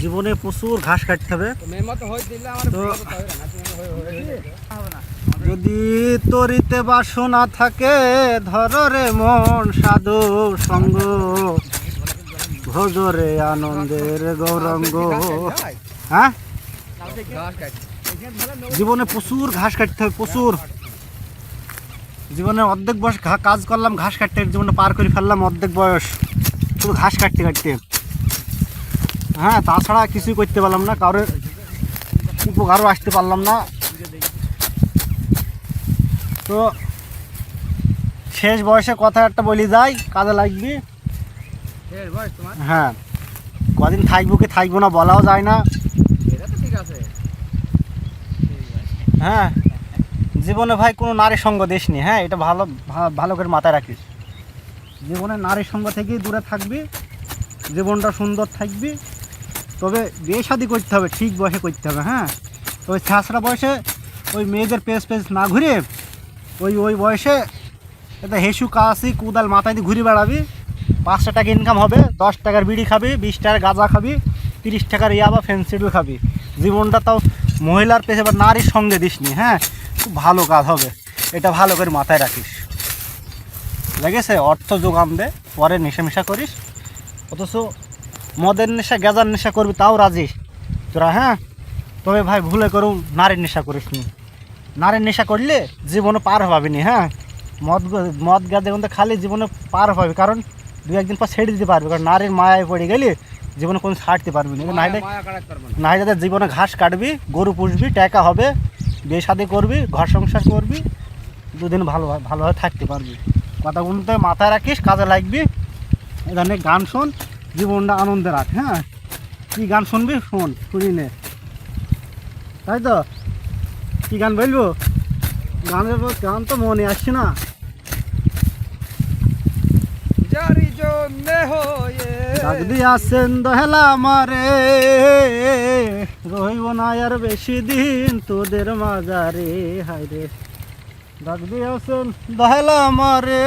জীবনে প্রচুর ঘাস কাটতে হবে। তো যদি তরিতে বাসনা থাকে ধররে মন সাধু সঙ্গ। ভোজরে আনন্দের গৌরঙ্গ। হ্যাঁ? জীবনে প্রচুর ঘাস কাটতে হবে প্রচুর। জীবনে অর্ধেক বয়স ঘা- কাজ করলাম ঘাস কাটতে জীবনে পার করে ফেললাম অর্ধেক বয়স। শুধু ঘাস কাটতে কাটতে। হ্যাঁ তাছাড়া কিছুই করতে পারলাম না কারোর উপকারও আসতে পারলাম না। তো শেষ বয়সে কথা একটা বলি যাই কাজে লাগবি। হ্যাঁ কদিন থাকব কি থাকব না বলাও যায় না। হ্যাঁ জীবনে ভাই কোনো নারী সঙ্গ দিসনি হ্যাঁ এটা ভালো ভালো করে মাথায় রাখিস। জীবনে নারী সঙ্গ থেকেই দূরে থাকবি জীবনটা সুন্দর থাকবি। তবে বিয়ে শাদি করতে হবে, ঠিক বয়সে করতে হবে হ্যাঁ? ওই ছাঁচড়া বয়সে ওই মেয়েদের পেস পেস না ঘুরে ওই ওই বয়সে এটা হেসু, কাশি, কুদাল মাথায় দিয়ে ঘুরে বেড়াবি। পাঁচটা টাকা ইনকাম হবে, দশ টাকার বিড়ি খাবি, বিশ টাকার গাঁজা খাবি, তিরিশ টাকার ইয়াবা ফেন্সিডল খাবি। জীবনটা তাও মহিলার পেছে বা নারীর সঙ্গে দিসনি হ্যাঁ? খুব ভালো কাজ হবে, এটা ভালো করে মাথায় রাখিস। লেগেছে, অর্থ যোগান দে, পরে নেশা মেশা করিস, অথচ মদের নেশা গেজার নেশা করবি তাও রাজি। তোরা হ্যাঁ? তবে ভাই ভুলে করুন নারীর নেশা করিস নি। নারীর নেশা করলে জীবনে পার হবাবি নি হ্যাঁ? মদ মদ গাঁজা কিন্তু খালি জীবনে পার হবে কারণ দু একদিন পর ছেড়ে দিতে পারবে কারণ নারীর মায়ায় পড়ে গেলে জীবনে কোনো ছাড়তে পারবি না। নাহলে না। হয় যাদের জীবনে ঘাস কাটবি গরু পুষবি টাকা হবে বিয়ে শাদি করবি ঘর সংসার করবি দুদিন ভালো ভালোভাবে থাকতে পারবি। কথাগুলো তো মাথায় রাখিস কাজে লাগবি। ধরনের গান শোন। জীবনটা আনন্দে রাখ হ্যাঁ? কী গান শুনবি? শোন শুনি নে। তাই তো? কী গান বলব? গানের গান তো মনে আসছে না। ডাক দিয়াছেন দহেলা মারে রহিব না আর বেশি দিন তোদের মাজারে হায় রে ডাক দিয়াছেন দহেলা আমারে